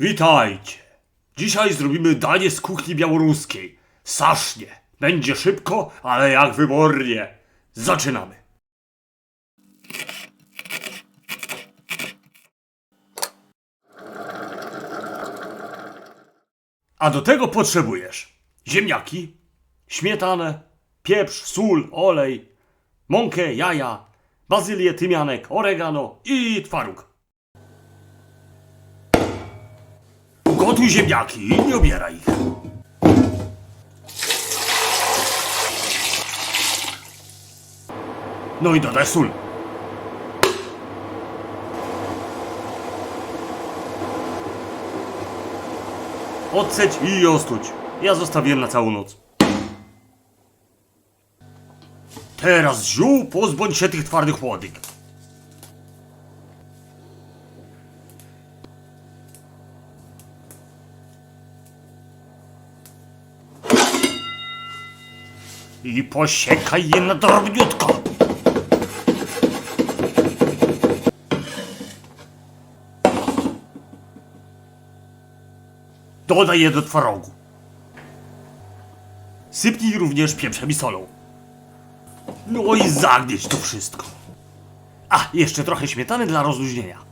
Witajcie. Dzisiaj zrobimy danie z kuchni białoruskiej. Sasznie. Będzie szybko, ale jak wybornie. Zaczynamy. A do tego potrzebujesz ziemniaki, śmietanę, pieprz, sól, olej, mąkę, jaja, bazylię, tymianek, oregano i twaróg. Gotuj ziemniaki nie obieraj ich. No i dodaj sól. Odseć i ostuć. Ja zostawiłem na całą noc. Teraz ziół, pozbądź się tych twardych łodyg. I posiekaj je na drobniutko. Dodaj je do twarogu. Sypnij również pieprzem i solą. No i zagnieć to wszystko. A, jeszcze trochę śmietany dla rozluźnienia.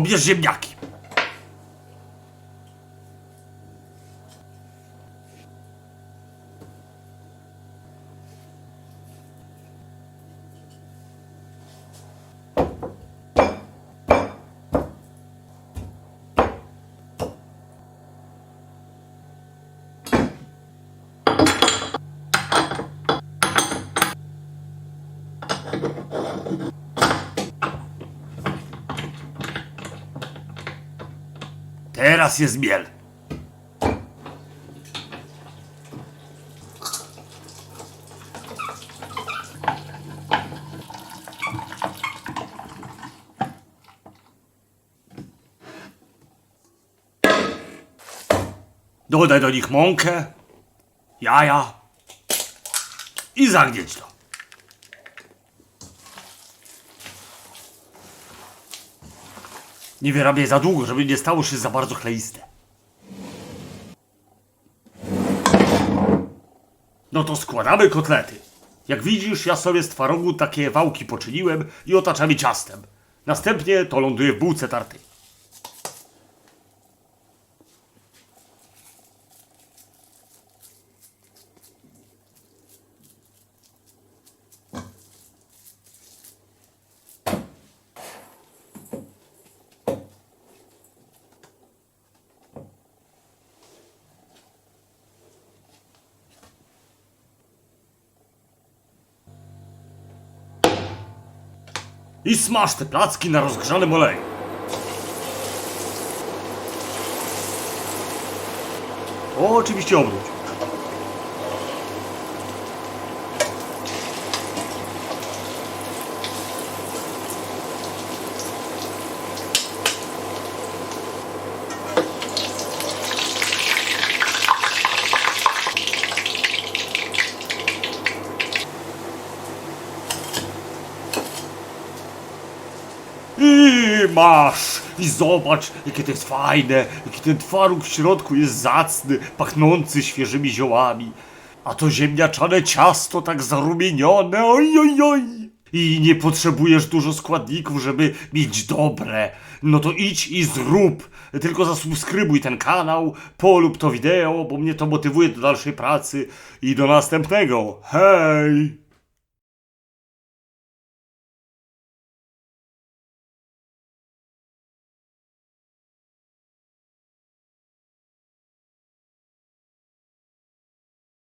Obierz ziemniaki. Teraz jest miel. Dodaj do nich mąkę, jaja i zagnieć to. Nie wyrabiaj za długo, żeby nie stało się za bardzo chleiste. No to składamy kotlety. Jak widzisz, ja sobie z twarogu takie wałki poczyniłem i otaczamy ciastem. Następnie to ląduje w bułce tartej. I smaż te placki na rozgrzanym oleju. Oczywiście obróć. I masz! I zobacz, jakie to jest fajne, jaki ten twaróg w środku jest zacny, pachnący świeżymi ziołami. A to ziemniaczane ciasto tak zarumienione, oj, oj, oj! I nie potrzebujesz dużo składników, żeby mieć dobre. No to idź i zrób. Tylko zasubskrybuj ten kanał, polub to wideo, bo mnie to motywuje do dalszej pracy i do następnego. Hej!